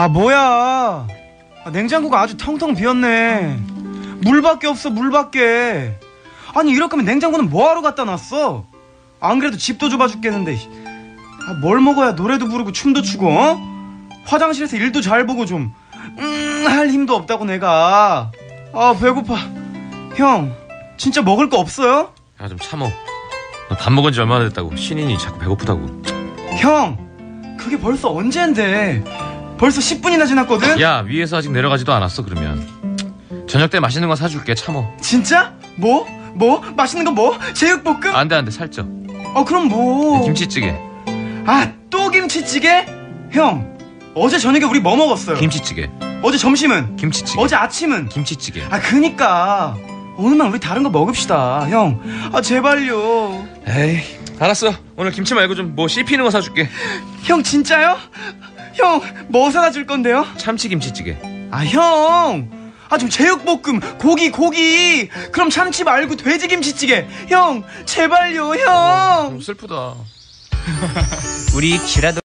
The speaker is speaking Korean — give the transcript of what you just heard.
아 뭐야? 아, 냉장고가 아주 텅텅 비었네. 물밖에 없어 물밖에. 아니 이럴 거면 냉장고는 뭐하러 갖다 놨어? 안 그래도 집도 좁아 죽겠는데. 아, 뭘 먹어야 노래도 부르고 춤도 추고 어? 화장실에서 일도 잘 보고 좀 음, 할 힘도 없다고 내가. 아 배고파. 형 진짜 먹을 거 없어요? 야 좀 참어. 너밥 먹은 지 얼마나 됐다고? 신인이 자꾸 배고프다고. 형 그게 벌써 언젠데 벌써 10분이나 지났거든? 야 위에서 아직 내려가지도 않았어 그러면. 저녁 때 맛있는 거 사줄게 참어. 진짜? 뭐? 뭐? 맛있는 거 뭐? 제육볶음? 안돼 안돼 살쪄. 어 그럼 뭐? 김치찌개. 아 또 김치찌개? 형 어제 저녁에 우리 뭐 먹었어요? 김치찌개. 어제 점심은? 김치찌개. 어제 아침은? 김치찌개. 아 그니까 오늘만 우리 다른 거 먹읍시다 형 아 제발요 에이 알았어. 오늘 김치 말고 좀 뭐 씹히는 거 사줄게. 형 진짜요? 형 뭐 사다 줄 건데요? 참치 김치찌개. 아 형! 아 좀 제육볶음 고기 고기 그럼 참치 말고 돼지김치찌개 형 제발요 형좀 슬프다. 우리 기라도